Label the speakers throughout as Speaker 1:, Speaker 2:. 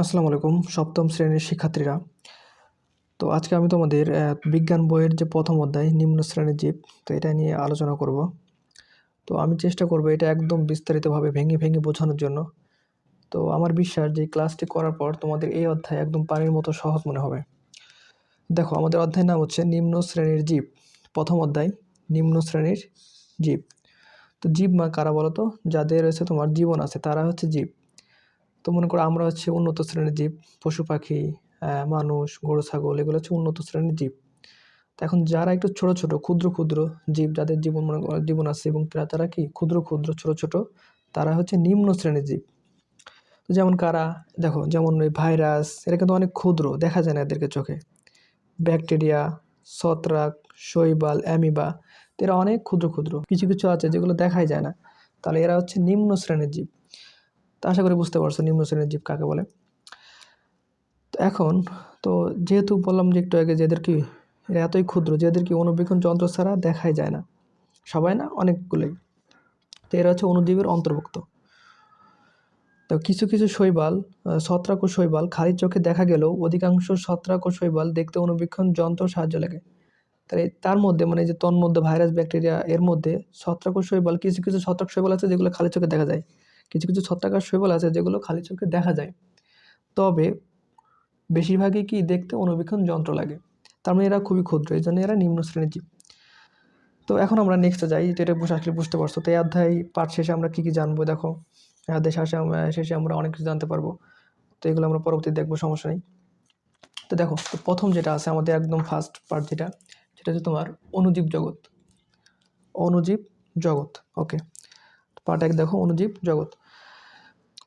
Speaker 1: আসসালামু আলাইকুম, সপ্তম শ্রেণির শিক্ষার্থীরা। তো আজকে আমি তোমাদের বিজ্ঞান বইয়ের যে প্রথম অধ্যায়, নিম্ন শ্রেণির জীব, তো এটা নিয়ে আলোচনা করব। তো আমি চেষ্টা করব এটা একদম বিস্তারিতভাবে ভেঙে ভেঙে বোঝানোর জন্য। তো আমার বিশ্বাস যে ক্লাসটি করার পর তোমাদের এই অধ্যায় একদম পানির মতো সহজ মনে হবে। দেখো, আমাদের অধ্যায়ের নাম হচ্ছে নিম্ন শ্রেণির জীব। প্রথম অধ্যায়, নিম্ন শ্রেণির জীব। তো জীব মা কারা বলো তো যাদের রয়েছে তোমার জীবন আছে, তারা হচ্ছে জীব। তো মনে করো আমরা হচ্ছে উন্নত শ্রেণির জীব, পশু পাখি মানুষ, গরু, ছাগল, এগুলো হচ্ছে উন্নত শ্রেণির জীব। তো এখন যারা একটু ছোট ছোট, ক্ষুদ্র ক্ষুদ্র জীব যাদের জীবন মনে করো, জীবন আছে এবং তারা- তারা কি ক্ষুদ্র ক্ষুদ্র, ছোট ছোট, তারা হচ্ছে নিম্ন শ্রেণির জীব। তো যেমন কারা, দেখো যেমন ওই ভাইরাস, এরা কিন্তু অনেক ক্ষুদ্র, দেখা যায় না এদেরকে চোখে। ব্যাকটেরিয়া, ছত্রাক, শৈবাল, অ্যামিবা এরা অনেক ক্ষুদ্র ক্ষুদ্র। কিছু কিছু আছে যেগুলো দেখাই যায় না। তাহলে এরা হচ্ছে নিম্ন শ্রেণির জীব। তো আশা করি বুঝতে পারছ নিম্ন শ্রেণির জীব কাকে বলে। তো এখন তো যেহেতু বললাম যে একটু আগে যে এদের কি, এরা এতই ক্ষুদ্র যে এদের কি অনুবীক্ষণ যন্ত্র ছাড়া দেখাই যায় না। সবাই না অনেকগুলোই। তো এরা হচ্ছে অনুজীবের অন্তর্ভুক্ত। তো কিছু কিছু শৈবাল ছত্রাক ও শৈবাল খালি চোখে দেখা গেলেও অধিকাংশ ছত্রাক ও শৈবাল দেখতে অনুবীক্ষণ যন্ত্র সাহায্য লাগে। তাই তার মধ্যে মানে যে তন্মধ্যে ভাইরাস ব্যাকটেরিয়া এর মধ্যে ছত্রাক ও শৈবাল, কিছু কিছু ছত্রাক শৈবাল আছে যেগুলো খালি চোখে দেখা যায়। কিছু কিছু ছত্রাক আর শৈবাল আছে যেগুলো খালি চোখে দেখা যায়। তবে বেশিরভাগই কি দেখতে অনুবীক্ষণ যন্ত্র লাগে। তার মানে এরা খুবই ক্ষুদ্র, এই জন্য এরা নিম্ন শ্রেণির জীব। তো এখন আমরা নেক্সটে যাই, যেটা বুঝে আসলে বুঝতে পারছ। তো এই অধ্যায় পাঠ শেষে আমরা কী কী জানব দেখো? এই অধ্যায় শেষে শেষে আমরা অনেক কিছু জানতে পারব। তো এগুলো আমরা পরবর্তীতে দেখব, সমস্যা নেই। তো দেখো, তো প্রথম যেটা আছে আমাদের একদম ফার্স্ট পার্ট যেটা, সেটা হচ্ছে তোমার অনুজীব জগৎ। অনুজীব জগৎ ওকে পার্ট এক দেখো অনুজীব জগৎ।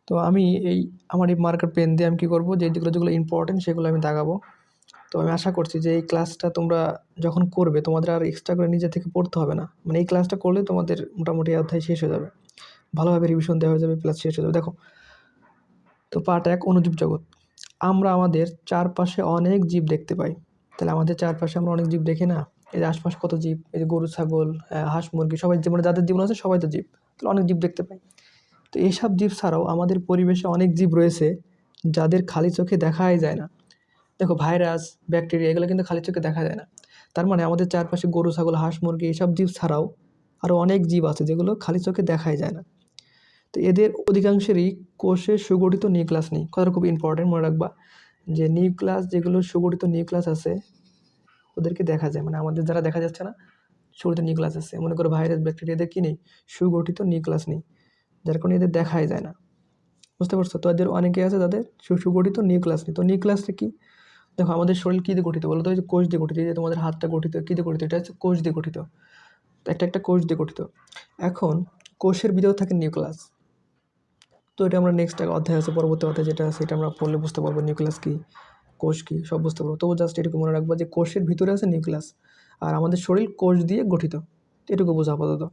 Speaker 1: তো আমি এই, আমার এই মার্কার পেন দিয়ে আমি কী করব? যে যেগুলো যেগুলো ইম্পর্টেন্ট সেগুলো আমি দাগাবো। তো আমি আশা করছি যে এই ক্লাসটা তোমরা যখন করবে, তোমাদের আর এক্সট্রা করে নিজে থেকে পড়তে হবে না। মানে এই ক্লাসটা করলে তোমাদের মোটামুটি অধ্যায় শেষ হয়ে যাবে। ভালোভাবে রিভিশন দেওয়া হয়ে যাবে প্লাস শেষ হয়ে যাবে। দেখো, তো পার্ট এক, অনুজীব জগৎ। আমরা আমাদের চারপাশে অনেক জীব দেখতে পাই। তাহলে আমাদের চারপাশে আমরা অনেক জীব দেখি না? এই যে আশপাশে কত জীব? এই যে গরু, ছাগল হাঁস, মুরগি, সবাই মানে যাদের জীবন আছে সবাই তো জীব। তাহলে অনেক জীব দেখতে পাই। তো এইসব জীব ছাড়াও আমাদের পরিবেশে অনেক জীব রয়েছে, যাদের খালি চোখে দেখাই যায় না। দেখো, ভাইরাস, ব্যাকটেরিয়া, এগুলো কিন্তু খালি চোখে দেখা যায় না। তার মানে আমাদের চারপাশে গরু, ছাগল, হাঁস, মুরগি এইসব জীব ছাড়াও আরও অনেক জীব আছে যেগুলো খালি চোখে দেখাই যায় না। তো এদের অধিকাংশেরই কোষে সুগঠিত নিউক্লাস নেই। কথাটা খুব ইম্পর্টেন্ট মনে রাখবা যে নিউক্লাস যেগুলো সুগঠিত নিউক্লাস আছে, ওদেরকে দেখা যায়। মানে আমাদের যারা দেখা যাচ্ছে না সুগঠিত নিউক্লাস আছে। মনে করো ভাইরাস, ব্যাকটেরিয়া এদের কি নেই? সুগঠিত নিউক্লাস নেই, যার কারণে এদের দেখাই যায় না। বুঝতে পারছ? তো এদের অনেকে আছে তাদের সুগঠিত নিউক্লাস নেই। তো নিউক্লাসটা কি? দেখো, আমাদের শরীর কী দিয়ে গঠিত বলো তো কোষ দিয়ে গঠিত যে তোমাদের হাতটা গঠিত, কী দিয়ে গঠিত? এটা হচ্ছে কোষ দিয়ে গঠিত। একটা একটা কোষ দিয়ে গঠিত। এখন কোষের ভিতরে থাকে নিউক্লাস তো এটা আমরা নেক্সট অধ্যায় আছে, পরবর্তী অধ্যায় যেটা এটা আমরা পড়লে বুঝতে পারব নিউক্লিয়াস কী, কোষ কী, সব বুঝতে পারব। তবু জাস্ট এটুকু মনে রাখব যে কোষের ভিতরে আছে নিউক্লিয়াস। আর আমাদের শরীর কোষ দিয়ে গঠিত। এটুকু বোঝা আপাতত।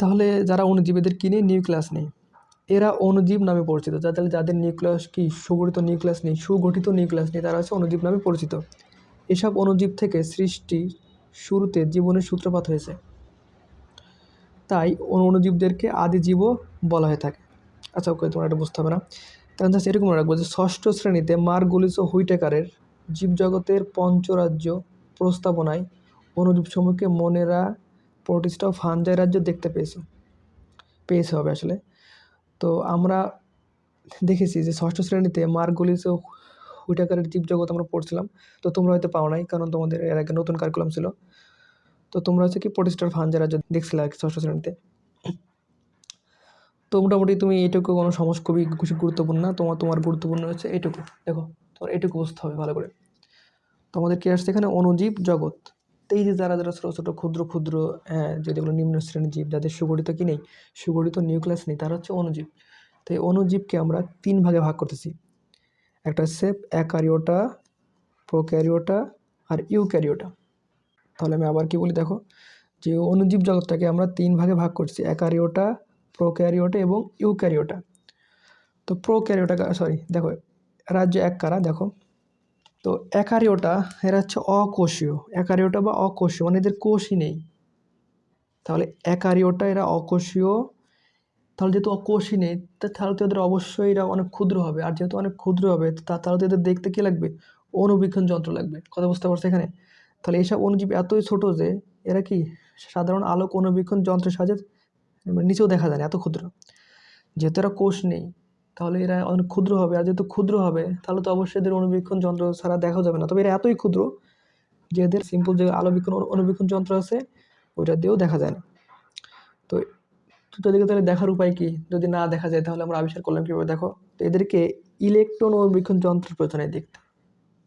Speaker 1: তাহলে যারা অণুজীবীদের কিনে নিউক্লিয়াস নেই, এরা অণুজীব নামে পরিচিত। যাদের যাদের নিউক্লিয়াস কি, সুগঠিত নিউক্লিয়াস নেই, সুগঠিত নিউক্লিয়াস নেই, তারা হচ্ছে অণুজীব নামে পরিচিত। এসব অণুজীব থেকে সৃষ্টি শুরুতে জীবনের সূত্রপাত হয়েছে। তাই অণুজীবদেরকে আদিজীবও বলা হয়ে থাকে। আচ্ছা ওকে, তোমরা এটা বুঝতে হবে না। কারণ জাস্ট এরকম রাখব যে ষষ্ঠ শ্রেণীতে মার্গুলিস ও হুইটেকারের জীবজগতের পঞ্চরাজ্য প্রস্তাবনায় অনুরূপ সমূহকে মনেরা প্রতিষ্ঠা ও ফানজাই রাজ্য দেখতে পেয়েছ। পেয়েছে হবে আসলে। তো আমরা দেখেছি যে ষষ্ঠ শ্রেণীতে মার্গুলিস ও হুইটাকারের জীবজগৎ আমরা পড়ছিলাম। তো তোমরা হয়তো পাও নাই, কারণ তোমাদের এর আগে নতুন কারিকুলাম ছিল। তো তোমরা হচ্ছে কি প্রতিষ্ঠার ফানজাই রাজ্য দেখছিলে আর কি ষষ্ঠ শ্রেণীতে। তো মোটামুটি তুমি এটুকু কোনো সমস্যা খুবই গুরুত্বপূর্ণ না, তোমার তোমার গুরুত্বপূর্ণ হচ্ছে এটুকু। দেখো, তোমার এইটুকু বুঝতে হবে ভালো করে। তোমাদের কি আসছে এখানে অনুজীব জগৎ? এই যে যারা যারা ছোটো ছোটো, ক্ষুদ্র ক্ষুদ্র হ্যাঁ যেগুলো নিম্ন শ্রেণির জীব, যাদের সুগঠিত কি নেই? সুগঠিত নিউক্লিয়াস নেই, তারা হচ্ছে অনুজীব। তো এই অনুজীবকে আমরা তিন ভাগে ভাগ করতেছি। একটা হচ্ছে অ্যাকারিওটা প্রোক্যারিওটা আর ইউক্যারিওটা। তাহলে আমি আবার কি বলি দেখো? যে অনুজীব জগৎটাকে আমরা তিন ভাগে ভাগ করছি অ্যাকারিওটা প্রোক্যারিওটা এবং ইউক্যারিওটা। তো প্রোক্যারিওটা সরি দেখো, রাজ্য এক কারা? দেখো তো অ্যাকারিওটা এরা হচ্ছে অকোষীয়। অ্যাকারিওটা বা অকোষীয় মানে এদের কোষই নেই। তাহলে অ্যাকারিওটা এরা অকোষীয়। তাহলে যেহেতু কোষই নেই তাহলে তো এদের অবশ্যই এরা অনেক ক্ষুদ্র হবে। আর যেহেতু অনেক ক্ষুদ্র হবে, তা- তাহলে তো এদের দেখতে কী লাগবে? অনুবীক্ষণ যন্ত্র লাগবে। কথা বুঝতে পারছ এখানে? তাহলে এইসব অণুজীব এতই ছোট যে এরা কি সাধারণ আলোক অনুবীক্ষণ যন্ত্রের সাহায্যে মানে নিচেও দেখা যায় না, এত ক্ষুদ্র। যেহেতু এরা কোষ নেই তাহলে এরা অনেক ক্ষুদ্র হবে। আর যেহেতু ক্ষুদ্র হবে, তাহলে তো অবশ্যই এদের অনুবীক্ষণ যন্ত্র ছাড়া দেখা যাবে না। তবে এরা এতই ক্ষুদ্র যে এদের সিম্পল যে আলোবীক্ষণ অনু- অনুবীক্ষণ যন্ত্র আছে, ওইটা দিয়েও দেখা যায় না। তো তোদেরকে তাহলে দেখার উপায় কি? যদি না দেখা যায়, তাহলে আমরা আবিষ্কার করলাম কীভাবে? দেখো, তো এদেরকে ইলেকট্রন অনুবীক্ষণ যন্ত্রের প্রয়োজন দেখতে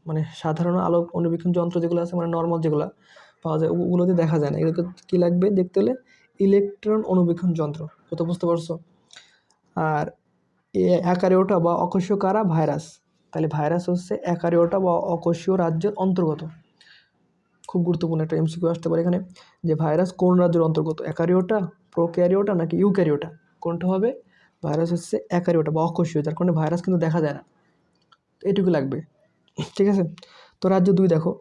Speaker 1: মানে সাধারণ আলো অনুবীক্ষণ যন্ত্র যেগুলো আছে মানে নর্মাল যেগুলো পাওয়া যায় ওগুলোতে দেখা যায় না। এগুলোকে কী লাগবে? দেখতে হলে ইলেকট্রন অনুবীক্ষণ যন্ত্র। কত বুঝতে পারছ? আর অ্যাকারিওটা বা অকোষীয় কারা ভাইরাস। তাহলে ভাইরাস হচ্ছে অ্যাকারিওটা বা অকোষীয় রাজ্যের অন্তর্গত। খুব গুরুত্বপূর্ণ একটা এমসিকিউ আসতে পারে এখানে। যে ভাইরাস কোন রাজ্যের অন্তর্গত? অ্যাকারিওটা প্রোক্যারিওটা নাকি ইউক্যারিওটা? কোনটা হবে? ভাইরাস হচ্ছে অ্যাকারিওটা বা অকোষীয়, যার কারণে ভাইরাস কিন্তু দেখা যায় না। এটুকু লাগবে। ঠিক আছে? তো রাজ্য দুই দেখো।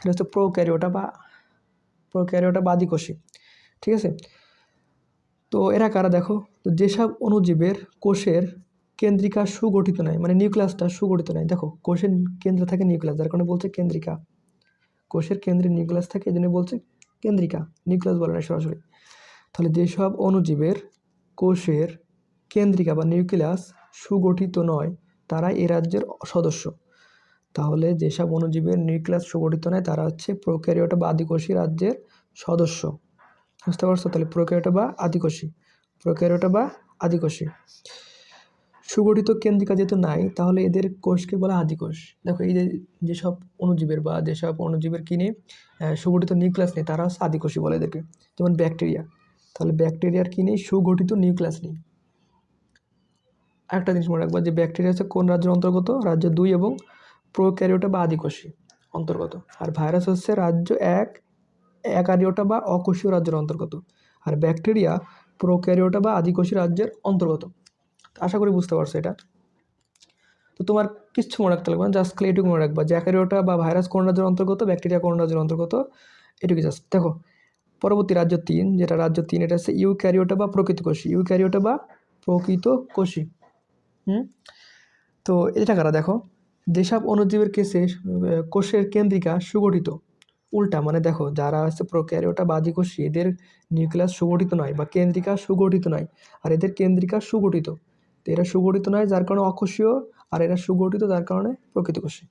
Speaker 1: এটা হচ্ছে প্রোক্যারিওটা বা প্রোক্যারিওটা বা আদিকোষী। ঠিক আছে? তো এরা কারা দেখো? তো যেসব অণুজীবের কোষের কেন্দ্রিকা সুগঠিত নয় মানে নিউক্লিয়াসটা সুগঠিত নয়। দেখো, কোষের কেন্দ্রে থাকে নিউক্লিয়াস, যার কারণে বলছে কেন্দ্রিকা। কোষের কেন্দ্রে নিউক্লিয়াস থাকে এই বলছে কেন্দ্রিকা, নিউক্লিয়াস বলে না সরাসরি। তাহলে যেসব অণুজীবের কোষের কেন্দ্রিকা বা নিউক্লিয়াস সুগঠিত নয় তারা এ রাজ্যের সদস্য। তাহলে যেসব অণুজীবের নিউক্লিয়াস সুগঠিত নয়, তারা হচ্ছে প্রোক্যারিওটা বা আদিকোষী রাজ্যের সদস্য। বুঝতে পারছ? তাহলে প্রোক্যারিওটা বা আদিকোষী। প্রোক্যারিওটা বা আদিকোষী। সুগঠিত কেন্দ্রিকা যেহেতু নাই, তাহলে এদের কোষকে বলা আদিকোষ। দেখো, এই যে, যেসব অণুজীবের বা যেসব অণুজীবের কিনে সুগঠিত নিউক্লিয়াস নেই, তারা হচ্ছে আদিকোষী বলে এদেরকে। যেমন ব্যাকটেরিয়া। তাহলে ব্যাকটেরিয়ার কি নেই? সুগঠিত নিউক্লিয়াস নেই। একটা জিনিস মনে রাখবা যে ব্যাকটেরিয়া হচ্ছে কোন রাজ্যের অন্তর্গত? রাজ্য দুই এবং প্রোক্যারিওটা বা আদিকোষী অন্তর্গত। আর ভাইরাস হচ্ছে রাজ্য এক অ্যাকারিওটা বা অকোষীয় রাজ্যের অন্তর্গত আর ব্যাকটেরিয়া প্রোক্যারিওটা বা আদিকোষী রাজ্যের অন্তর্গত। আশা করি বুঝতে পারছ এটা। তো তোমার কিচ্ছু মনে রাখতে লাগবে না, জাস্ট খালি এটুকু মনে রাখবা যে অ্যাকারিওটা বা ভাইরাস কোন রাজ্যের অন্তর্গত, ব্যাকটেরিয়া কোন রাজ্যের অন্তর্গত, এটুকু জাস্ট। দেখো, পরবর্তী রাজ্য তিন, যেটা রাজ্য তিন, এটা হচ্ছে ইউক্যারিওটা বা প্রকৃত কোষী ইউক্যারিওটা বা প্রকৃত কোষী হুম? তো এটা কারা দেখো? যেসব অণুজীবের কেসে কোষের কেন্দ্রিকা সুগঠিত। উল্টা মানে দেখো, যারা হচ্ছে প্রোক্যারিওটা বা আদিকোষী এদের নিউক্লিয়াস সুগঠিত নয় বা কেন্দ্রিকা সুগঠিত নয়, আর এদের কেন্দ্রিকা সুগঠিত। তো এরা সুগঠিত নয় যার কারণে অকোষীয়, আর এরা সুগঠিত যার কারণে প্রকৃত কোষী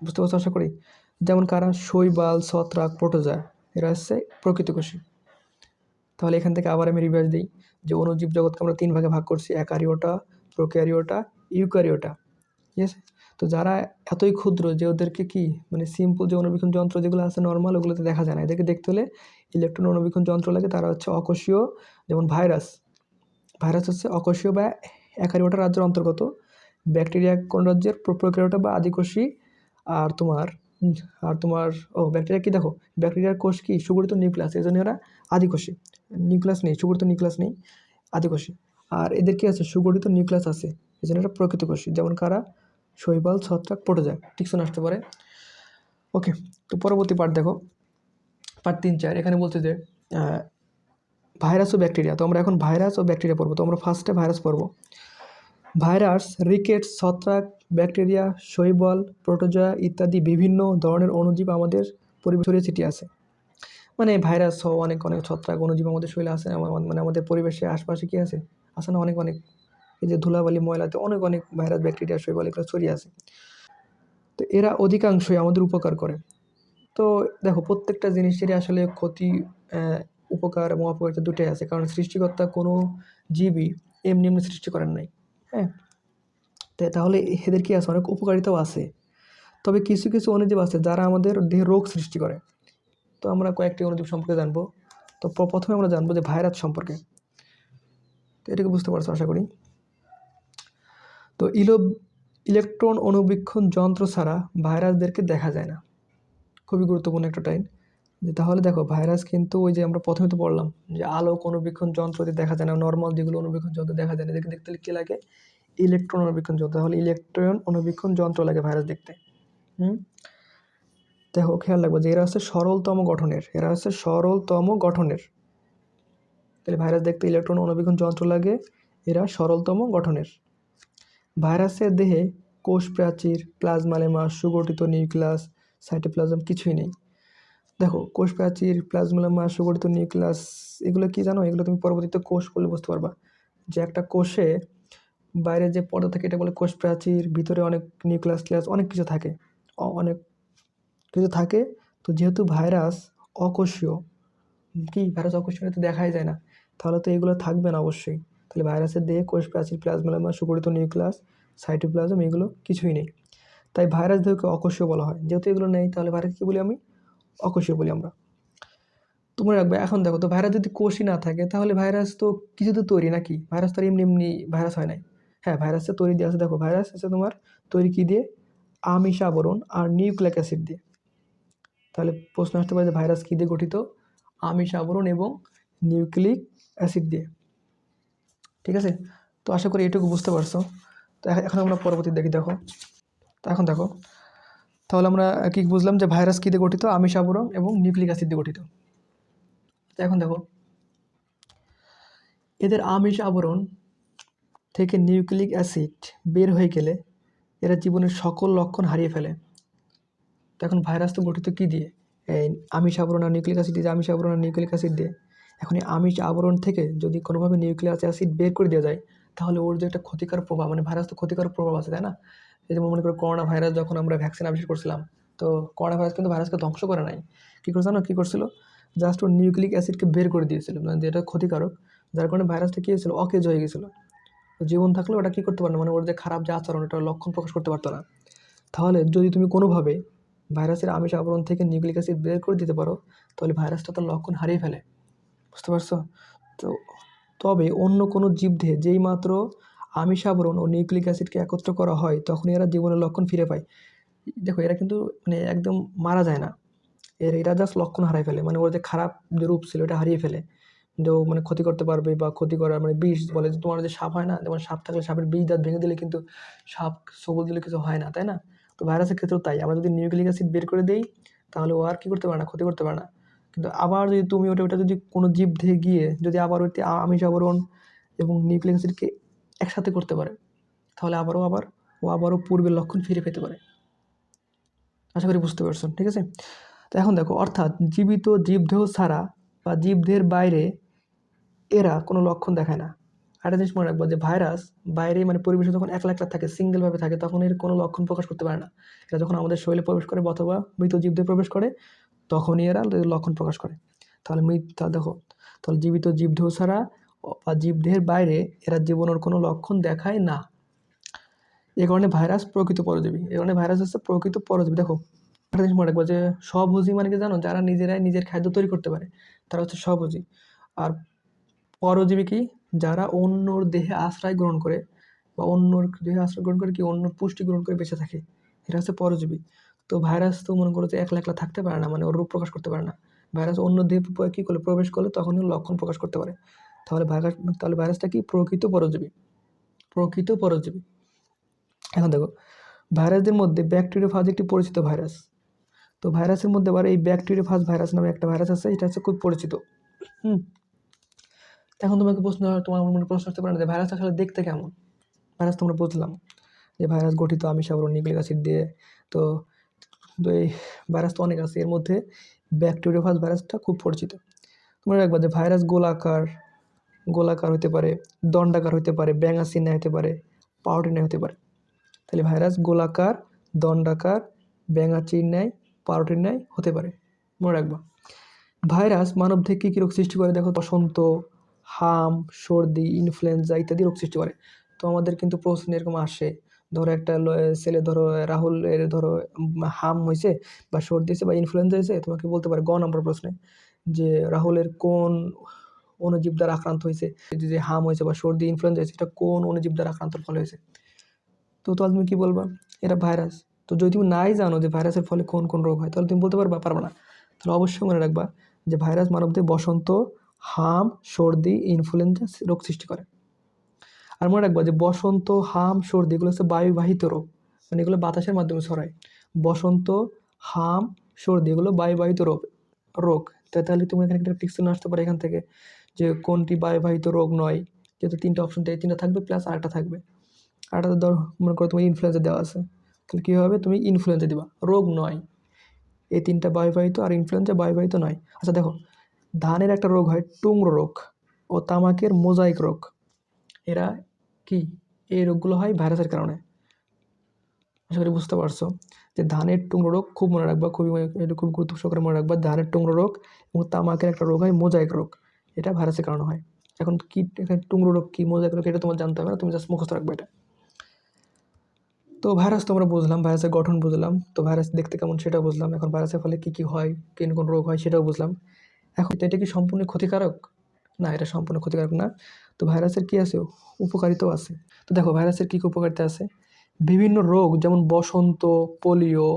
Speaker 1: বুঝতে পারছ আশা করি? যেমন কারা? শৈবাল, ছত্রাক প্রোটোজা এরা হচ্ছে প্রকৃত কোষী তাহলে এখান থেকে আবার আমি রিভাইজ দিই, যে অণুজীব জগৎকে আমরা তিন ভাগে ভাগ করছি অ্যাকারিওটা প্রোক্যারিওটা ইউক্যারিওটা ঠিক আছে? তো যারা এতই ক্ষুদ্র যে ওদেরকে কি মানে সিম্পল যে অনুবীক্ষণ যন্ত্র যেগুলো আছে নর্মাল ওগুলোতে দেখা যায় না। এদেরকে দেখতে হলে ইলেকট্রন অনুবীক্ষণ যন্ত্র লাগে। তারা হচ্ছে অকোষীয়, যেমন ভাইরাস ভাইরাস হচ্ছে অকোষীয় বা অ্যাকারিওটা রাজ্যের অন্তর্গত। ব্যাকটেরিয়া কোন রাজ্যের? প্র- প্রোক্যারিওটা বা আদিকোষী। আর তোমার আর তোমার, ও ব্যাকটেরিয়া কি দেখো? ব্যাকটেরিয়ার কোষ কি? সুগঠিত নিউক্লিয়াস এই জন্য এরা আদিকোষী। নিউক্লিয়াস নেই, সুগঠিত নিউক্লিয়াস নেই, আদিকোষী। আর এদের কি আছে? সুগঠিত নিউক্লিয়াস আছে। এই জন্য এরা প্রকৃত কোষী যেমন কারা? শৈবাল ছত্রাক পটোজা টিকসন আসতে পারে। ওকে তো পরবর্তী পার্ট দেখো। পার্ট তিন, চার, এখানে বলছে যে ভাইরাস ও ব্যাকটেরিয়া তো আমরা এখন ভাইরাস ও ব্যাকটেরিয়া পড়ব, তো আমরা ফার্স্টে ভাইরাস পড়ব। ভাইরাস রিকেটস ছত্রাক ব্যাকটেরিয়া শৈবাল প্রোটোজোয়া ইত্যাদি বিভিন্ন ধরনের অণুজীব আমাদের পরিবেশ ছড়িয়ে আছে। মানে ভাইরাস সহ অনেক অনেক ছত্রাক অণুজীব আমাদের শরীরে আছে মানে আমাদের পরিবেশে আশপাশে কি আছে? আছে না অনেক অনেক? এই যে ধুলাবালি, ময়লাতে অনেক অনেক ভাইরাস, ব্যাকটেরিয়া, শৈবাল এগুলো ছড়িয়ে আছে। তো এরা অধিকাংশই আমাদের উপকার করে। তো দেখো, প্রত্যেকটা জিনিসেরই আসলে ক্ষতি উপকার এবং অপকারিতা দুটোই আছে। কারণ সৃষ্টিকর্তা কোনো জীবই এমনি এমনি সৃষ্টি করেন নাই। হ্যাঁ? তাহলে এদের কি আছে? অনেক উপকারিতাও আছে। তবে কিছু কিছু অণুজীব আছে যারা আমাদের দেহে রোগ সৃষ্টি করে। তো আমরা কয়েকটি অণুজীব সম্পর্কে জানব। তো প্রথমে আমরা জানব যে ভাইরাস সম্পর্কে। তো এটাকে বুঝতে পারছ, আশা করি? তো ইলো ইলেকট্রন অনুবীক্ষণ যন্ত্র ছাড়া ভাইরাসদেরকে দেখা যায় না। খুবই গুরুত্বপূর্ণ একটা টাইম। যে তাহলে দেখো, ভাইরাস কিন্তু ওই যে আমরা প্রথমে তো পড়লাম যে আলোক অনুবীক্ষণ যন্ত্র দিয়ে দেখা যায় না নর্মাল যেগুলো অনুবীক্ষণ যন্ত্র দেখা যায় না। এদেরকে দেখতে কী লাগে? ইলেকট্রন অনুবীক্ষণ যন্ত্র। তাহলে ইলেকট্রন অনুবীক্ষণ যন্ত্র লাগে ভাইরাস দেখতে। হুম? দেখো, খেয়াল রাখব যে এরা হচ্ছে সরলতম গঠনের। এরা হচ্ছে সরলতম গঠনের। তাহলে ভাইরাস দেখতে ইলেকট্রন অণুবীক্ষণ যন্ত্র লাগে, এরা সরলতম গঠনের। ভাইরাসের দেহে কোষ প্রাচীর প্লাজমালেমা সুগঠিত নিউক্লিয়াস, সাইটোপ্লাজম কিছুই নেই। দেখো, কোষ প্রাচীর প্লাজমালেমা সুগঠিত নিউক্লিয়াস, এগুলো কি জানো? এগুলো তুমি পরবর্তীতে কোষ বলে বুঝতে পারবা। যে একটা কোষে বাইরে যে পর্দা থাকে, এটা বলে কোষ প্রাচীর, ভিতরে অনেক নিউক্লিয়াস, ক্লিয়াস, অনেক কিছু থাকে। অনেক কিছু থাকে। তো যেহেতু ভাইরাস অকোষীয়, কি ভাইরাস অকোষীয় তো দেখাই যায় না। তাহলে তো এগুলো থাকবে না অবশ্যই। তাহলে ভাইরাসের দেহে কোষ প্রাচীর প্লাজমালেমা সুগঠিত নিউক্লিয়াস, সাইটোপ্লাজম এগুলো কিছুই নেই। তাই ভাইরাস দেহকে অকোষীয় বলা হয়। যেহেতু এগুলো নেই, তাহলে ভাইরাস কী বলি আমি? অকোষীয় বলি আমরা। তোমরা রাখবে, এখন দেখো তো ভাইরাস যদি কোষই না থাকে, তাহলে ভাইরাস তো কিছু তো তৈরি নাকি? ভাইরাস তো এমনি এমনি ভাইরাস হয় নাই। হ্যাঁ ভাইরাসে তৈরি দিয়ে আছে, দেখো ভাইরাস আছে তোমার তৈরি কী দিয়ে? আমিষ আবরণ আর নিউক্লিক অ্যাসিড দিয়ে। তাহলে প্রশ্ন আসতে পারে যে ভাইরাস কী দিয়ে গঠিত? আমিষ আবরণ এবং নিউক্লিক অ্যাসিড দিয়ে। ঠিক আছে? তো আশা করি এটুকু বুঝতে পারছ। তো এখন আমরা পরবর্তী দেখি, দেখো। তো এখন দেখো, তাহলে আমরা কি বুঝলাম যে ভাইরাস কী দিয়ে গঠিত? আমিষ আবরণ এবং নিউক্লিক অ্যাসিড দিয়ে গঠিত। তো এখন দেখো, এদের আমিষ আবরণ থেকে নিউক্লিক অ্যাসিড বের হয়ে গেলে এরা জীবনের সকল লক্ষণ হারিয়ে ফেলে। তো এখন ভাইরাস তো গঠিত কী দিয়ে? এই আমিষ আবরণ আর নিউক্লিক অ্যাসিড দিয়ে, আমিষ আবরণ আর নিউক্লিক অ্যাসিড দিয়ে। এখন এই আমিষ আবরণ থেকে যদি কোনোভাবে নিউক্লিয়াস অ্যাসিড বের করে দেওয়া যায়, তাহলে ওর যে একটা ক্ষতিকর প্রভাব মানে ভাইরাস তো ক্ষতিকর প্রভাব আছে, তাই না? যেমন মনে করো করোনা ভাইরাস যখন আমরা ভ্যাকসিন আবিষ্কার করছিলাম, তো করোনা ভাইরাস কিন্তু ভাইরাসকে ধ্বংস করে নাই। কী করছে জানো? কী করছিল? জাস্ট ওর নিউক্লিক অ্যাসিডকে বের করে দিয়েছিল মানে যেটা ক্ষতিকারক, যার কারণে ভাইরাসটা কী হয়েছিল? অকেজ হয়ে গেছিল। জীবন থাকলেও ওটা কী করতে পারে না মানে ওর যে খারাপ যে আচরণ, ওটা লক্ষণ প্রকাশ করতে পারতো না। তাহলে যদি তুমি কোনোভাবে ভাইরাসের আমিষ আবরণ থেকে নিউক্লিক অ্যাসিড বের করে দিতে পারো, তাহলে ভাইরাসটা তার লক্ষণ হারিয়ে ফেলে। বুঝতে পারছ? তো তবে অন্য কোনো জীবদেহে যেই মাত্র আমিষ আবরণ ও নিউক্লিক অ্যাসিডকে একত্র করা হয় তখন এরা জীবনের লক্ষণ ফিরে পায়। দেখো, এরা কিন্তু মানে একদম মারা যায় না। এর, এরা জাস্ট লক্ষণ হারিয়ে ফেলে। মানে ওর যে খারাপ যে রূপ ছিল, এটা হারিয়ে ফেলে। যে ও মানে ক্ষতি করতে পারবে বা ক্ষতি করার মানে বিষ বলে যে তোমার যে সাপ হয় না, যেমন সাপ থাকলে সাপের বিষ দাঁত ভেঙে দিলে কিন্তু সাপ সবল দিলে কিছু হয় না, তাই না? তো ভাইরাসের ক্ষেত্রেও তাই। আমরা যদি নিউক্লিক অ্যাসিড বের করে দিই, তাহলে ও আর কী করতে পারে না, ক্ষতি করতে পারে না। কিন্তু আবার যদি তুমি ওটা ওটা যদি কোনো জীব দিয়ে গিয়ে যদি আবার ওইটি আমিষ আবরণ এবং নিউক্লিক একসাথে করতে পারে, তাহলে আবারও আবার ও আবারও পূর্বের লক্ষণ ফিরে পেতে পারে। আশা করি বুঝতে পারছ, ঠিক আছে? তো এখন দেখো, অর্থাৎ জীবিত জীবদেহ ছাড়া বা জীবদেহের বাইরে এরা কোনো লক্ষণ দেখায় না। একটা জিনিস মনে রাখব যে ভাইরাস বাইরে মানে পরিবেশে যখন একলা একলা থাকে সিঙ্গেলভাবে থাকে, তখন এর কোনো লক্ষণ প্রকাশ করতে পারে না। এরা যখন আমাদের শরীরে প্রবেশ করে অথবা মৃত জীবদেহে প্রবেশ করে তখনই এরা লক্ষণ প্রকাশ করে। তাহলে মৃত তাহলে দেখো, তাহলে জীবিত জীবদেহ ছাড়া বা জীবদেহের বাইরে এরা জীবনের কোনো লক্ষণ দেখায় না। এ কারণে ভাইরাস প্রকৃত পরজীবী। এ কারণে ভাইরাস হচ্ছে প্রকৃত পরজীবী। দেখো মনে রাখব যে স্বভোজী মানে কি জানো? যারা নিজেরাই নিজের খাদ্য তৈরি করতে পারে, তারা হচ্ছে স্বভোজী। আর পরজীবী কি? যারা অন্যর দেহে আশ্রয় গ্রহণ করে বা অন্যর দেহে আশ্রয় গ্রহণ করে কি? অন্যর পুষ্টি গ্রহণ করে বেঁচে থাকে। এরা হচ্ছে পরজীবী। তো ভাইরাস তো মনে করো যে একলা একলা থাকতে পারে না মানে ওর রূপ প্রকাশ করতে পারে না। ভাইরাস অন্য দেহে কী করলে, প্রবেশ করলে তখনই লক্ষণ প্রকাশ করতে পারে। তাহলে ভাইরাস তাহলে ভাইরাসটা কি? প্রকৃত পরজীবী। প্রকৃত পরজীবী। এখন দেখো ভাইরাসদের মধ্যে ব্যাকটেরিওফাজ একটি পরিচিত ভাইরাস তো ভাইরাসের মধ্যে আবার এই ব্যাকটেরিওফাজ ভাইরাস নামে একটা ভাইরাস আছে, এটা হচ্ছে খুব পরিচিত। হুম? এখন তোমাকে প্রশ্ন, তোমার মনে প্রশ্ন আসতে পারে না যে ভাইরাস আসলে দেখতে কেমন? ভাইরাস তোমরা বুঝলাম যে ভাইরাস গঠিত আমিষ আবরণ নিউক্লিক অ্যাসিড দিয়ে। তো তো এই ভাইরাস তো অনেক আছে। এর মধ্যে ব্যাকটেরিওফাজ ভাইরাসটা খুব পরিচিত। তোমরা রাখবা যে ভাইরাস গোলাকার গোলাকার হতে পারে, দণ্ডাকার হতে পারে, ব্যাঙাসিনা হতে পারে পাউটিনা হতে পারে। তাহলে ভাইরাস গোলাকার, দণ্ডাকার ব্যাঙাচির ন্যায় পাউরুটির ন্যায় হতে পারে। মনে রাখবা। ভাইরাস মানবদেহে কী কী রোগ সৃষ্টি করে? দেখো বসন্ত, হাম, সর্দি ইনফ্লুয়েঞ্জা ইত্যাদি রোগ সৃষ্টি করে। তো আমাদের কিন্তু প্রশ্ন এরকম আসে ধরো একটা ছেলে ধরো রাহুল এর ধরো হাম হয়েছে বা সর্দি হয়েছে বা ইনফ্লুয়েঞ্জা হয়েছে তোমাকে বলতে পারে গ নম্বর প্রশ্নে যে রাহুলের কোন অণুজীব দ্বারা আক্রান্ত হয়েছে যে হাম হয়েছে বা সর্দি ইনফ্লুয়েঞ্জা হয়েছে এটা কোন অণুজীব দ্বারা আক্রান্তর ফলে হয়েছে তো তাহলে তুমি কী বলবা? এটা ভাইরাস তো যদি তুমি নাই জানো যে ভাইরাসের ফলে কোন কোন রোগ হয়, তাহলে তুমি বলতে পারবা, পারবে না। তাহলে অবশ্যই মনে রাখবা যে ভাইরাস মানবদের বসন্ত, হাম, সর্দি ইনফ্লুয়েঞ্জা রোগ সৃষ্টি করে। আর মনে রাখব যে বসন্ত, হাম, সর্দি এগুলো হচ্ছে বায়ুবাহিত রোগ। মানে এগুলো বাতাসের মাধ্যমে ছড়ায়। বসন্ত, হাম, সর্দি এগুলো বায়ুবাহিত রোগ রোগ। তাহলে তুমি এখানে একটা টিক্সন আসতে পারে এখান থেকে যে কোনটি বায়ুবাহিত রোগ নয়। যেহেতু তিনটা অপশন এই তিনটা থাকবে প্লাস আরেকটা থাকবে। আরেকটা ধর, মনে করো তোমার ইনফ্লুয়েঞ্জা দেওয়া আছে। তাহলে কী হবে? তুমি ইনফ্লুয়েঞ্জা দিবা। রোগ নয়। এই তিনটা বায়ুবাহিত আর ইনফ্লুয়েঞ্জা বায়ুবাহিত নয়। আচ্ছা দেখো, ধানের একটা রোগ হয় টুংরো রোগ ও তামাকের মোজাইক রোগ। এরা কি এই রোগগুলো হয় ভাইরাসের কারণে। আশা করি বুঝতে পারছ যে ধানের টুংরো রোগ খুব মনে রাখবা, খুবই এটা খুব গুরুত্ব সহকারে মনে রাখবা। ধানের টুংরো রোগ এবং তামাকের একটা রোগ হয়, মোজাইক রোগ। এটা ভাইরাসের কারণে হয়। এখন কি, এখানে টুংরো রোগ কী, মোজাইক রোগ, এটা তোমার জানতে হবে না, তুমি জাস্ট মুখস্থ রাখবে এটা। তো ভাইরাস তোমরা বুঝলাম, ভাইরাসের গঠন বুঝলাম, তো ভাইরাস দেখতে কেমন সেটাও বুঝলাম। এখন ভাইরাসের ফলে কী কী হয়, কোন কোন রোগ হয় সেটাও বুঝলাম। এখন এটা কি সম্পূর্ণ ক্ষতিকারক? না, এটা সম্পূর্ণ ক্ষতিকারক না। তো ভাইরাসের কী আছে? উপকারিতাও আছে। তো দেখো, ভাইরাসের কী কী উপকারিতা আছে? বিভিন্ন রোগ, যেমন বসন্ত, পোলিও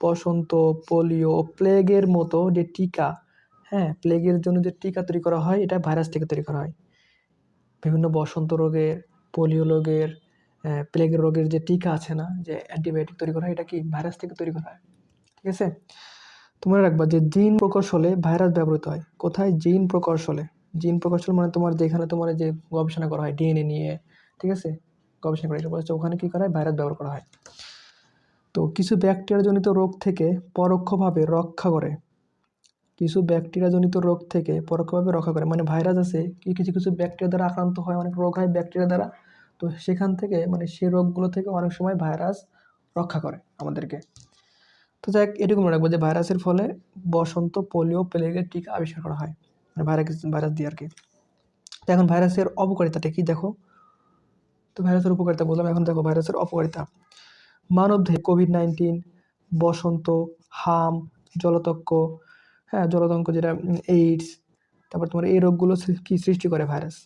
Speaker 1: বসন্ত, পোলিও, প্লেগের মতো যে টিকা হ্যাঁ প্লেগের জন্য যে টিকা তৈরি করা হয়, এটা ভাইরাস থেকে তৈরি করা হয়। বিভিন্ন বসন্ত রোগের, পোলিও রোগের প্লেগের রোগের যে টিকা আছে না, যে অ্যান্টিবায়োটিক তৈরি করা হয়, এটা কি ভাইরাস থেকে তৈরি করা হয়? ঠিক আছে? তোমরা রাখবা যে জিন প্রকৌশলে ভাইরাস ব্যবহৃত হয়। কোথায়? জিন প্রকৌশলে। জিন প্রকৌশল মানে তোমার যেখানে তোমার যে গবেষণা করা হয় ডিএনএ নিয়ে, ঠিক আছে? গবেষণা করা এটা ওখানে কী করা হয়? ভাইরাস ব্যবহার করা হয়। তো কিছু ব্যাকটেরিয়াজনিত রোগ থেকে পরোক্ষভাবে রক্ষা করে। কিছু ব্যাকটেরিয়াজনিত রোগ থেকে পরোক্ষভাবে রক্ষা করে। মানে ভাইরাস আছে, কি কিছু কিছু ব্যাকটেরিয়া দ্বারা আক্রান্ত হয়, অনেক রোগ হয় ব্যাকটেরিয়া দ্বারা। তো সেখান থেকে মানে সেই রোগগুলো থেকে অনেক সময় ভাইরাস রক্ষা করে আমাদেরকে। তো যাই এটুকু মনে রাখব যে ভাইরাসের ফলে বসন্ত পোলিও প্লেগের টিকা আবিষ্কার করা হয়। ভাইরাস ভাইরাস দিয়ে আর কি তো এখন ভাইরাসের অপকারিতাটা কি দেখো? তো ভাইরাসের উপকারিতা বললাম, এখন দেখো ভাইরাসের অপকারিতা। মানবদেহে কোভিড নাইন্টিন বসন্ত, হাম, জলতক্ক হ্যাঁ জলতঙ্ক যেটা এইডস তারপর তোমার এই রোগগুলো কি সৃষ্টি করে ভাইরাস?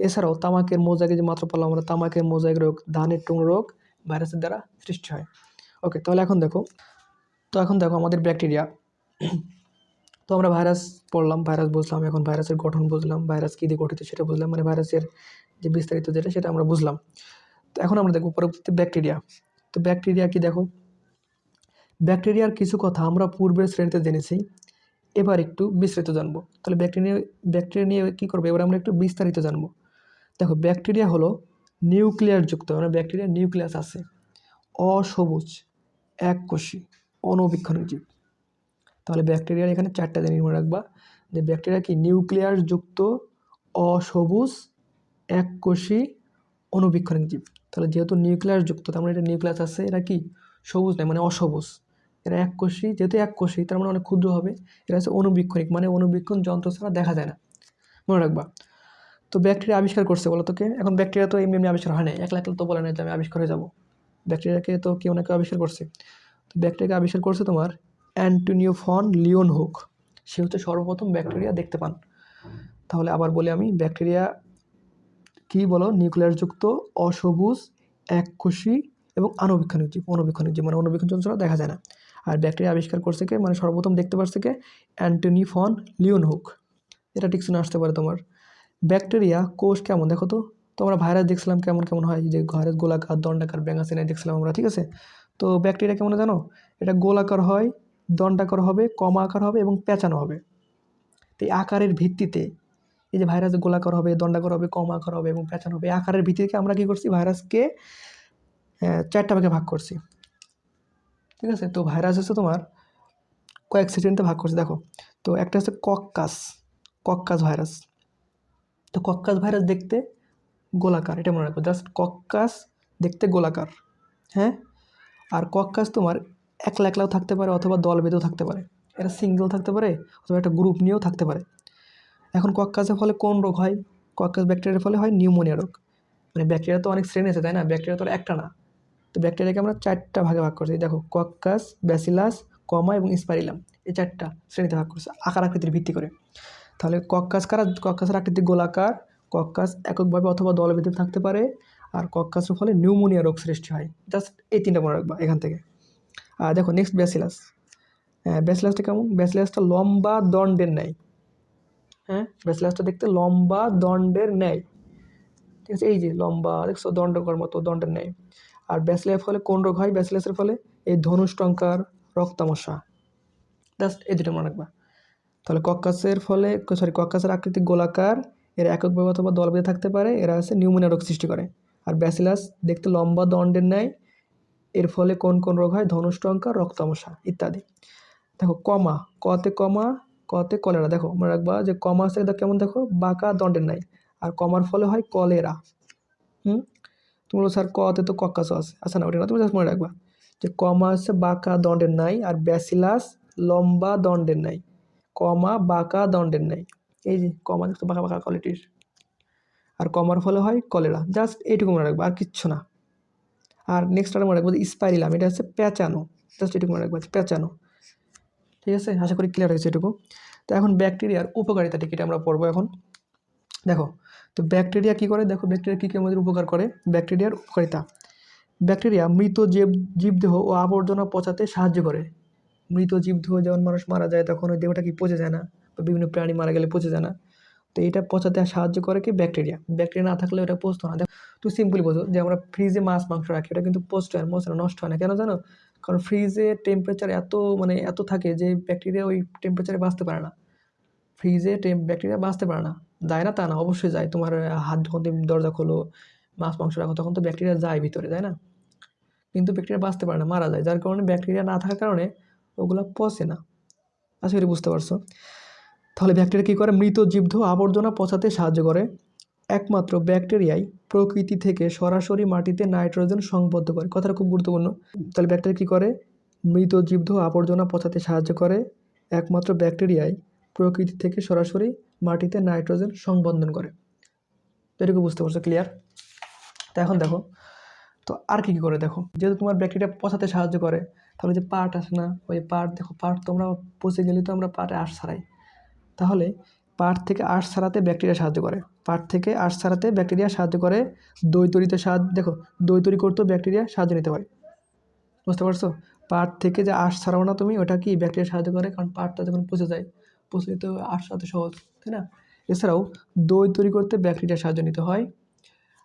Speaker 1: এছাড়াও তামাকের মোজাকে যে মাত্র বললাম আমরা, তামাকের মোজাইক রোগ, ধানের টুং রোগ ভাইরাসের দ্বারা সৃষ্টি হয়। ওকে তাহলে এখন দেখো, তো এখন দেখো আমাদের ব্যাকটেরিয়া। তো আমরা ভাইরাস পড়লাম ভাইরাস বুঝলাম, এখন ভাইরাসের গঠন বুঝলাম ভাইরাস কী দিয়ে গঠিত সেটা বুঝলাম মানে ভাইরাসের যে বিস্তারিত যেটা সেটা আমরা বুঝলাম। তো এখন আমরা দেখব পরবর্তীতে ব্যাকটেরিয়া তো ব্যাকটেরিয়া কি দেখো? ব্যাকটেরিয়ার কিছু কথা আমরা পূর্বের শ্রেণীতে জেনেছি, এবার একটু বিস্তারিত জানব। তাহলে ব্যাকটেরিয়া ব্যাকটেরিয়া নিয়ে কী করব? এবার আমরা একটু বিস্তারিত জানব। দেখো ব্যাকটেরিয়া হলো নিউক্লিয়াসযুক্ত মানে ব্যাকটেরিয়া নিউক্লিয়াস আছে। অসবুজ, এককোষী অনবীক্ষণিক জীব তাহলে ব্যাকটেরিয়ার এখানে চারটা জিনিস মনে রাখবা। যে ব্যাকটেরিয়া কি? নিউক্লিয়াসযুক্ত অসবুজ এককোষী অনুবীক্ষণিক জীব। তাহলে যেহেতু নিউক্লিয়াসযুক্ত তার মানে এটা নিউক্লিয়াস আছে, এরা কি? সবুজ নয় মানে অসবুজ। এরা এককোষী যেহেতু এককোষী তার মানে অনেক ক্ষুদ্র হবে। এরা হচ্ছে অনুবীক্ষণিক মানে অনুবীক্ষণ যন্ত্র ছাড়া দেখা যায় না। মনে রাখবা। তো ব্যাকটেরিয়া আবিষ্কার করছে বলো তোকে। এখন ব্যাকটেরিয়া তো এমনি এমনি আবিষ্কার হয় না একলা একলা তো বলে না যে আমি আবিষ্কার হয়ে যাব। ব্যাকটেরিয়াকে তো কেউ না কেউ আবিষ্কার করছে। তো ব্যাকটেরিয়াকে আবিষ্কার করছে তোমার অ্যান্টোনিও ফন লিওন হোক, সে হচ্ছে সর্বপ্রথম ব্যাকটেরিয়া দেখতে পান। তাহলে আবার বলি আমি, ব্যাকটেরিয়া কি বলো? নিউক্লিয়ারযুক্ত অসবুজ, এককোষী এবং আনবীক্ষণিক জীব অনবীক্ষণিক জীব মানে অনবীক্ষণ যন্ত্র দেখা যায় না। আর ব্যাকটেরিয়া আবিষ্কার করছে কে? মানে সর্বপ্রথম দেখতে পারছে কে? Antonie van Leeuwenhoek. এটা ঠিক শুনে আসতে পারে তোমার। ব্যাকটেরিয়া, কোষ কেমন? দেখো তো। তো আমরা ভাইরাস দেখছিলাম কেমন কেমন হয়, যে ভাইরাস গোলাকার, দণ্ডাকার ব্যাঙাসিনাই দেখছিলাম আমরা, ঠিক আছে? তো ব্যাকটেরিয়া কেমন জানো? এটা গোলাকার হয় দণ্ডাকার হবে কম আকার হবে এবং পেঁচানো হবে। তো এই আকারের ভিত্তিতে এই যে ভাইরাস গোলাকার হবে, দণ্ডাকার হবে কম আকার হবে এবং পেঁচানো হবে আকারের ভিত্তিতে আমরা কী করছি? ভাইরাসকে চারটা ভাগে ভাগ করছি। ঠিক আছে? তো ভাইরাস হচ্ছে তোমার কয়েক সেকেন্ডে ভাগ করছে। দেখো, তো একটা হচ্ছে কক্কাস কক্কাস ভাইরাস। তো কক্কাস ভাইরাস দেখতে গোলাকার, এটা মনে রাখব জাস্ট কক্কাস দেখতে গোলাকার হ্যাঁ? আর কক্কাস তোমার একলা একলাও থাকতে পারে অথবা দল বেঁধেও থাকতে পারে। এটা সিঙ্গেল থাকতে পারে অথবা একটা গ্রুপ নিয়েও থাকতে পারে। এখন কক্কাসের ফলে কোন রোগ হয়? কক্কাস ব্যাকটেরিয়ার ফলে হয় নিউমোনিয়া রোগ। মানে ব্যাকটেরিয়া তো অনেক শ্রেণি আছে, তাই না? ব্যাকটেরিয়া তো একটা না। তো ব্যাকটেরিয়াকে আমরা চারটা ভাগে ভাগ করছি। দেখো কক্কাস ব্যাসিলাস কমা এবং স্পাইরিলাম এই চারটা শ্রেণীতে ভাগ করছে, আকার আকৃতির ভিত্তি করে। তাহলে কক্কাস কারা কক্কাসের আকৃতি গোলাকার? কক্কাস এককভাবে অথবা দলভেদে থাকতে পারে। আর কক্কাসের ফলে নিউমোনিয়া রোগ সৃষ্টি হয়। জাস্ট এই তিনটা মনে রাখবা এখান থেকে। দেখো নেক্সট ব্যাসিলাস হ্যাঁ ব্যাসিলাসটা কেমন? ব্যাসিলাসটা লম্বা দণ্ডের নেয় হ্যাঁ ব্যাসিলাসটা দেখতে লম্বা দণ্ডের নেয় ঠিক আছে, এই যে লম্বা, দেখছ দণ্ডকর মতো দণ্ডের নেয় আর ব্যাসিলাসের ফলে কোন রোগ হয়? ব্যাসিলাসের ফলে এই ধনুষ্টঙ্কার রক্তামশা জাস্ট এই দুটো মনে রাখবা। তাহলে কক্কাসের ফলে সরি কক্কাসের আকৃতি গোলাকার, এর এককভাবে অথবা দলবেঁধে থাকতে পারে, এরা হচ্ছে নিউমোনিয়া রোগ সৃষ্টি করে। আর ব্যাসিলাস দেখতে লম্বা দণ্ডের ন্যায় এর ফলে কোন কোন রোগ হয়? ধনুষ্টঙ্কা রক্তামশা ইত্যাদি। দেখো, কমা, কতে কমা, কতে কলেরা। দেখো, মনে রাখবা যে কমা আছে কেমন দেখো? বাঁকা দণ্ডের নাই আর কমার ফলে হয় কলেরা। হুম? তুমি বলো, স্যার, কতে তো কক্কাস আছে। আচ্ছা না, ওটা না, তুমি জাস্ট মনে রাখবা যে কমা আছে বাঁকা দণ্ডের নাই আর ব্যাসিলাস লম্বা দণ্ডের নাই কমা বাঁকা দণ্ডের নাই এই যে, কমা দেখছ, বাঁকা বাঁকা কোয়ালিটির আর কমার ফলে হয় কলেরা। জাস্ট এইটুকু মনে রাখবা, আর কিচ্ছু না। আর নেক্সট আর মনে রাখব স্পাইরিলাম এটা হচ্ছে প্যাঁচানো। জাস্ট এটুকু মনে রাখব, প্যাঁচানো। ঠিক আছে? আশা করি ক্লিয়ার হয়েছে এটুকু। তো এখন ব্যাকটেরিয়ার উপকারিতাটি কিটা আমরা পড়ব এখন। দেখো, তো ব্যাকটেরিয়া কী করে? দেখো ব্যাকটেরিয়া কী কী আমাদের উপকার করে? ব্যাকটেরিয়ার উপকারিতা। ব্যাকটেরিয়া মৃত জীব, জীবদেহ ও আবর্জনা পচাতে সাহায্য করে। মৃত জীবদেহ, যেমন মানুষ মারা যায়, তখন ওই দেহটা কি পচে যায় না? বা বিভিন্ন প্রাণী মারা গেলে পচে যায় না। তো এটা পচাতে সাহায্য করে কি ব্যাকটেরিয়া? ব্যাকটেরিয়া না থাকলে ওটা পচতো না। তুই সিম্পলি বোঝো যে আমরা ফ্রিজে মাছ, মাংস রাখি, ওটা কিন্তু পোস্ট হয় মোস্ট নষ্ট হয় না। কেন জানো? কারণ ফ্রিজে টেম্পারেচার এত মানে এত থাকে যে ব্যাকটেরিয়া ওই টেম্পারেচারে বাঁচতে পারে না। ফ্রিজে ব্যাকটেরিয়া বাঁচতে পারে না। যায় না তা না, অবশ্যই যায়। তোমার হাত যখন তুমি দরজা খোলো, মাছ, মাংস রাখো, তখন তো ব্যাকটেরিয়া যায় ভিতরে, তাই না? কিন্তু ব্যাকটেরিয়া বাঁচতে পারে না, মারা যায়। যার কারণে ব্যাকটেরিয়া না থাকার কারণে ওগুলো পচে না। করি বুঝতে পারছ। তাহলে ব্যাকটেরিয়া কী করে? মৃত জীবদেহ আবর্জনা পচাতে সাহায্য করে। একমাত্র ব্যাকটেরিয়াই প্রকৃতি থেকে সরাসরি মাটিতে নাইট্রোজেন সংবদ্ধ করে। কথাটা খুব গুরুত্বপূর্ণ। তাহলে ব্যাকটেরিয়া কী করে? মৃত জীবদেহ আবর্জনা পচাতে সাহায্য করে। একমাত্র ব্যাকটেরিয়াই প্রকৃতি থেকে সরাসরি মাটিতে নাইট্রোজেন সংবন্ধন করে। এটুকু বুঝতে পারছ, ক্লিয়ার? তো এখন দেখো, তো আর কী কী করে দেখো? যেহেতু তোমার ব্যাকটেরিয়া পচাতে সাহায্য করে, তাহলে যে পাট আসে না, ওই পাট দেখো, পাট তোমরা পচে গেলে তো আমরা পাটে আঁশ ছাড়াই। তাহলে পাট থেকে আঁশ ছাড়াতে ব্যাকটেরিয়া সাহায্য করে। পাট থেকে আঁশ ছাড়াতে ব্যাকটেরিয়া সাহায্য করে দই তৈরিতে সাহায্য দেখো দই তৈরি করতেও ব্যাকটেরিয়া সাহায্য নিতে হয় বুঝতে পারছ? পাট থেকে যে আঁশ ছাড়াও না তুমি, ওটা কি ব্যাকটেরিয়া সাহায্য করে? কারণ পাটটা যখন পচে যায়, পচলে তো আঁশ ছাড়াতে সহজ, তাই না? এছাড়াও দই তৈরি করতে ব্যাকটেরিয়া সাহায্য নিতে হয়।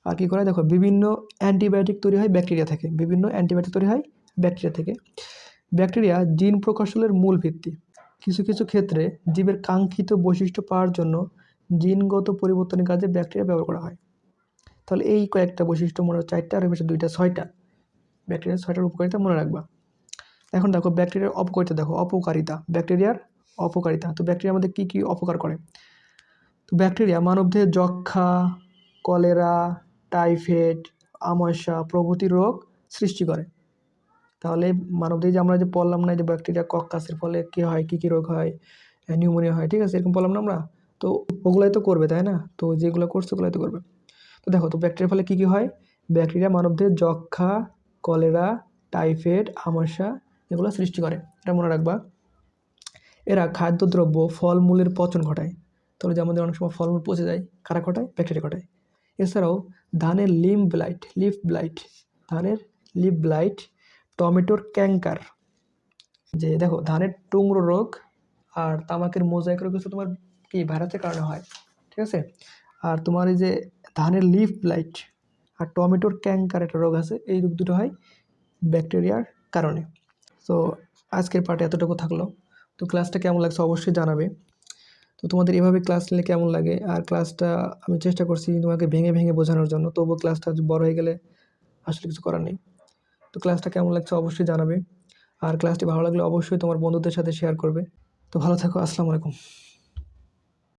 Speaker 1: আর কী করে? দেখো, বিভিন্ন অ্যান্টিবায়োটিক তৈরি হয় ব্যাকটেরিয়া থেকে। বিভিন্ন অ্যান্টিবায়োটিক তৈরি হয় ব্যাকটেরিয়া থেকে। ব্যাকটেরিয়া জিন প্রকৌশলের মূল ভিত্তি। কিছু কিছু ক্ষেত্রে জীবের কাঙ্ক্ষিত বৈশিষ্ট্য পাওয়ার জন্য জিনগত পরিবর্তনের কাজে ব্যাকটেরিয়া ব্যবহার করা হয়। তাহলে এই কয়েকটা বৈশিষ্ট্য মনে চারটা আর দুইটা, ছয়টা। ব্যাকটেরিয়ার ছয়টার উপকারিতা মনে রাখবা। এখন দেখো, ব্যাকটেরিয়ার অপকারিতা দেখো, অপকারিতা। ব্যাকটেরিয়ার অপকারিতা। তো ব্যাকটেরিয়া আমাদের কী কী অপকার করে? তো ব্যাকটেরিয়া মানবদেহে যক্ষা, কলেরা, টাইফয়েড আমাশা প্রভৃতি রোগ সৃষ্টি করে। তাহলে মানবদেহে যে আমরা যে বললাম না যে ব্যাকটেরিয়া কক্কাসের ফলে কী হয়, কী কী রোগ হয় নিউমোনিয়া হয়, ঠিক আছে? এরকম বললাম না আমরা? তো ওগুলাই তো করবে, তাই না? তো যেগুলো করছে ওগুলাই তো করবে। তো দেখো, তো ব্যাকটেরিয়ার ফলে কী কী হয়? ব্যাকটেরিয়া মানবদেহে যক্ষা, কলেরা, টাইফয়েড, আমাশা এগুলো সৃষ্টি করে। এটা মনে রাখবা। এরা খাদ্যদ্রব্য ফলমূলের পচন ঘটায়। তাহলে যে আমাদের অনেক সময় ফলমূল পচে যায়, কারা ঘটায়? ব্যাকটেরিয়া ঘটায়। এছাড়াও ধানের লিম ব্লাইট লিফ ব্লাইট ধানের লিপ ব্লাইট টমেটোর ক্যাঙ্কার যে দেখো, ধানের টুংরো রোগ আর তামাকের মোজাইক রোগ হচ্ছে তোমার কি ভাইরাসের কারণে হয়, ঠিক আছে? আর তোমার এই যে ধানের লিফ ব্লাইট আর টমেটোর ক্যাঙ্কার একটা রোগ আছে, এই রোগ দুটো হয় ব্যাকটেরিয়ার কারণে। তো আজকের পার্টে এতটুকু থাকল। তো ক্লাসটা কেমন লাগছে অবশ্যই জানাবে। তো তোমাদের এভাবে ক্লাস নিলে কেমন লাগে? আর ক্লাসটা আমি চেষ্টা করছি তোমাকে ভেঙে ভেঙে বোঝানোর জন্য। তবুও ক্লাসটা বড় হয়ে গেলে আসলে কিছু করার নেই। তো ক্লাসটা কেমন লাগছে অবশ্যই জানাবে। আর ক্লাসটি ভালো লাগলে অবশ্যই তোমার বন্ধুদের সাথে শেয়ার করবে। তো ভালো থাকো, আসসালামু আলাইকুম।